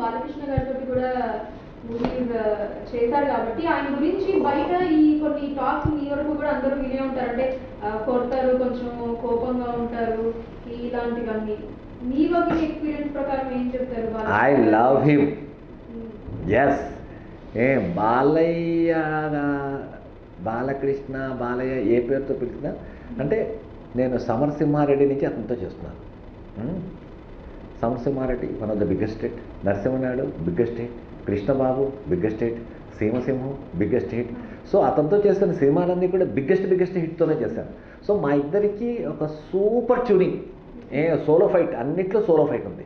బాలకృష్ణ గారితో కూడా మూవీ చేశాడు కాబట్టి ఆయన గురించి బయట ఈ కొన్ని టాక్స్ మీ వరకు కూడా అందరూ వినే ఉంటారు. అంటే ఆ, కొడతారు కొంచెం కోపంగా ఉంటారు ఇలాంటివన్నీ. మీ వరకు ఎక్స్పీరియన్స్ ప్రకారం ఏం చెప్తారు ఐ లవ్ హిమ్. ఎస్ ఏ బాలయ్య బాలకృష్ణ బాలయ్య ఏ పేరుతో పిలిచినా అంటే నేను సమరసింహారెడ్డి నుంచి అతనితో చేస్తున్నాను. మ్మ్. Samarasimha Reddy one of the biggest hit Narasimha Naidu biggest hit Krishna Babu biggest hit Seema Simham biggest hit so అతనితో చేస్తున్న సినిమాలన్నీ కూడా బిగ్గెస్ట్ బిగ్గెస్ట్ హిట్తోనే చేశాను సో మా ఇద్దరికి ఒక సూపర్ ట్యూనింగ్ ఏ సోలో ఫైట్ అన్నిట్లో సోలో ఫైట్ ఉంది.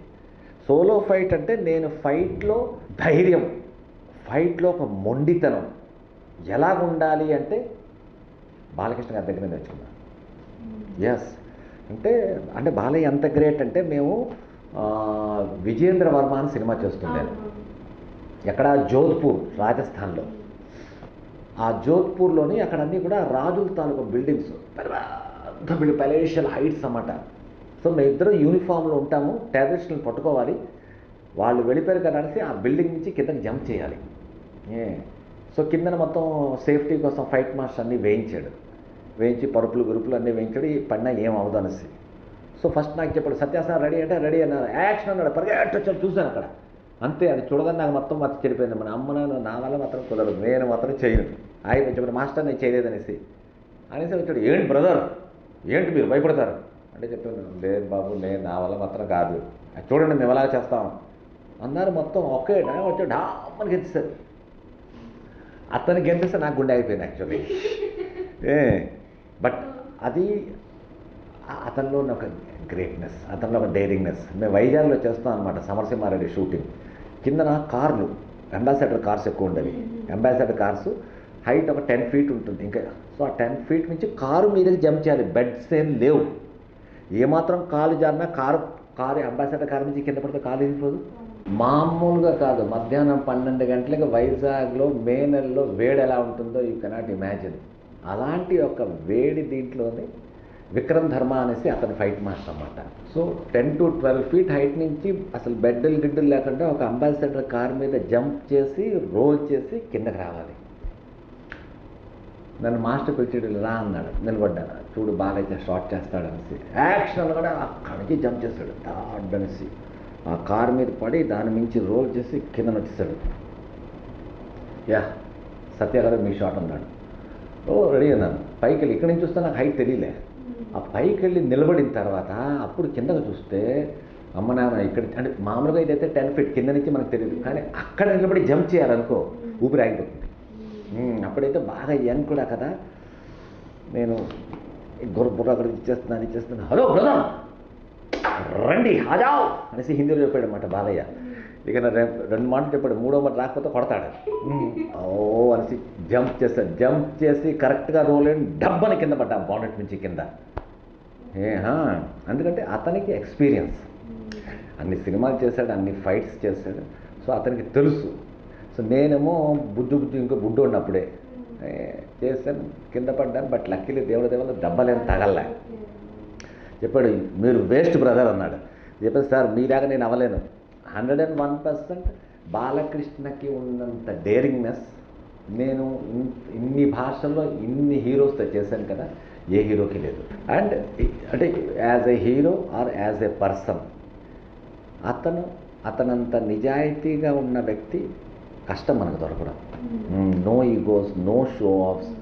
సోలో ఫైట్ అంటే నేను ఫైట్లో ధైర్యం ఫైట్లో ఒక మొండితనం. ఎలాగ ఉండాలి అంటే బాలకృష్ణ గారి దగ్గర నేర్చుకున్నాను ఎస్ అంటే అంటే బాలయ్య ఎంత గ్రేట్ అంటే మేము విజేంద్ర వర్మ అని సినిమా చేస్తుండేది. ఎక్కడ జోధ్పూర్ రాజస్థాన్లో. ఆ జోధ్పూర్లోని అక్కడ అన్నీ కూడా రాజుల తాలూకా బిల్డింగ్స్. పెద్ద బిల్డింగ్ పెలేషియల్ హైట్స్ అన్నమాట. సో మేము ఇద్దరు యూనిఫామ్లో ఉంటాము టెర్రరిస్టులను పట్టుకోవాలి. వాళ్ళు వెళ్ళిపోయారు కదా అనేసి ఆ బిల్డింగ్ నుంచి కిందకి జంప్ చేయాలి. ఏ. సో కిందన మొత్తం సేఫ్టీ కోసం ఫైట్ మాస్టర్ అన్నీ వేయించాడు. వేయించి పరుపులు గురుపులు అన్నీ వేయించాడు. ఈ పడినా ఏం అవదు అనేసి. సో ఫస్ట్ నాకు చెప్పాడు సత్యాసన రెడీ అంటే రెడీ అన్నారు. యాక్షన్ అన్నాడు పరిగెట్టొచ్చాడు చూశాను అక్కడ. అంతే అది చూడగానే నాకు మొత్తం మతి చెడిపోయింది. మన అమ్మ నాన్న నా వల్ల మాత్రం కుదరదు నేను మాత్రం చేయను. ఆయన చెప్పాడు మాస్టర్ నేను చేయలేదనేసి అనేసి. వచ్చాడు ఏంటి బ్రదర్? ఏంటి మీరు భయపడతారు? అంటే చెప్పాను లేదు బాబు నేను నా వల్ల మాత్రం కాదు. అది చూడండి మేము ఎలా చేస్తాం. అన్నారు మొత్తం ఒకే టైం వచ్చాడు డామ్మని గెలిచారు అతను గెలిస్తే నాకు గుండె అయిపోయింది యాక్చువల్లీ ఏ బట్ అది అతనిలో ఉన్న ఒక గ్రేట్నెస్ అతనిలో ఒక డైరింగ్నెస్ మేము వైజాగ్లో చేస్తాం అనమాట సమరసింహారెడ్డి షూటింగ్ కిందన కార్లు అంబాసిడర్ కార్స్ ఎక్కువ ఉండేవి. అంబాసిడర్ కార్స్ హైట్ ఒక టెన్ ఫీట్ ఉంటుంది. ఇంకా సో ఆ టెన్ ఫీట్ నుంచి కారు మీదకి జంప్ చేయాలి. బెడ్స్ ఏం లేవు. ఏమాత్రం కాలు జారినా కారు కారు అంబాసిడర్ కారు నుంచి కింద పడితే కాలు ఇరిగిపోదు మామూలుగా కాదు. మధ్యాహ్నం పన్నెండు గంటలకు వైజాగ్లో మే నెలలో వేడి ఎలా ఉంటుందో యూ కెనాట్ ఇమాజిన్ అలాంటి ఒక వేడి దీంట్లోనే విక్రమ్ ధర్మ అనేసి అతను ఫైట్ మాస్టర్ అన్నమాట. So ten to twelve feet height నుంచి అసలు బెడ్డలు గిడ్డలు లేకుండా ఒక అంబాసిడర్ కార్ మీద జంప్ చేసి రోల్ చేసి కిందకి రావాలి. నన్ను మాస్టర్ పిలిచాడు రా అన్నాడు. నిలబడ్డాను. చూడు బాగా షార్ట్ చేస్తాడు అనేసి. యాక్షన్ కూడా అక్కడి నుంచి జంప్ చేస్తాడు. డాడ్ అనేసి. ఆ కార్ మీద పడి దాని మించి రోల్ చేసి కింద వచ్చేసాడు. యా సత్య గారు మీ షాట్ అన్నాడు. ఓ రెడీ అన్నాను. పైకి వెళ్ళి ఇక్కడి నుంచి చూస్తే నాకు హైట్ తెలియలే. ఆ పైకి వెళ్ళి నిలబడిన తర్వాత అప్పుడు కిందకు చూస్తే అమ్మ నాన్న ఇక్కడ అంటే మామూలుగా ఇదైతే టెన్ ఫీట్ కింద నుంచి మనకు తెలియదు కానీ అక్కడ నిలబడి జంప్ చేయాలనుకో ఊపిరి ఆగిపోతుంది. అప్పుడైతే బాగా యంగ్ కూడా కదా. నేను గుర్ర బుర్ర అక్కడ ఇచ్చేస్తున్నాను ఇచ్చేస్తున్నాను. హలో బ్రదర్ రండి హాజావ్ అనేసి హిందీలో చెప్పాడు అనమాట బాలయ్య. ఇక రెండు మాటలు చెప్పాడు మూడో మాట రాకపోతే కొడతాడు. ఓ అనేసి జంప్ చేస్తాడు జంప్ చేసి కరెక్ట్గా రోల్ అయ్యి డబ్బని కింద పడ్డా బానెట్ నుంచి కింద. ఏ హా, ఎందుకంటే అతనికి ఎక్స్పీరియన్స్. అన్ని సినిమాలు చేశాడు అన్ని ఫైట్స్ చేశాడు సో అతనికి తెలుసు. సో నేనేమో బుద్ధు బుద్ధు ఇంకో బుడ్డు ఉన్నప్పుడే చేశాను కింద పడ్డాను బట్ లక్కీలీ దేవుడి దేవుడు దెబ్బలేం తగలలే. చెప్పాడు మీరు వేస్ట్ బ్రదర్ అన్నాడు. చెప్పాడు సార్ మీలాగా నేను అవ్వలేను. హండ్రెడ్ అండ్ వన్ పర్సెంట్ బాలకృష్ణకి ఉన్నంత డేరింగ్నెస్ నేను ఇన్- ఇన్ని భాషల్లో ఇన్ని హీరోస్తో చేశాను కదా ఏ హీరోకి లేదు. అండ్ అంటే as a hero or as a person అతను అతనంత నిజాయితీగా ఉన్న వ్యక్తి కష్టం మనకు దొరకడం. No egos no show offs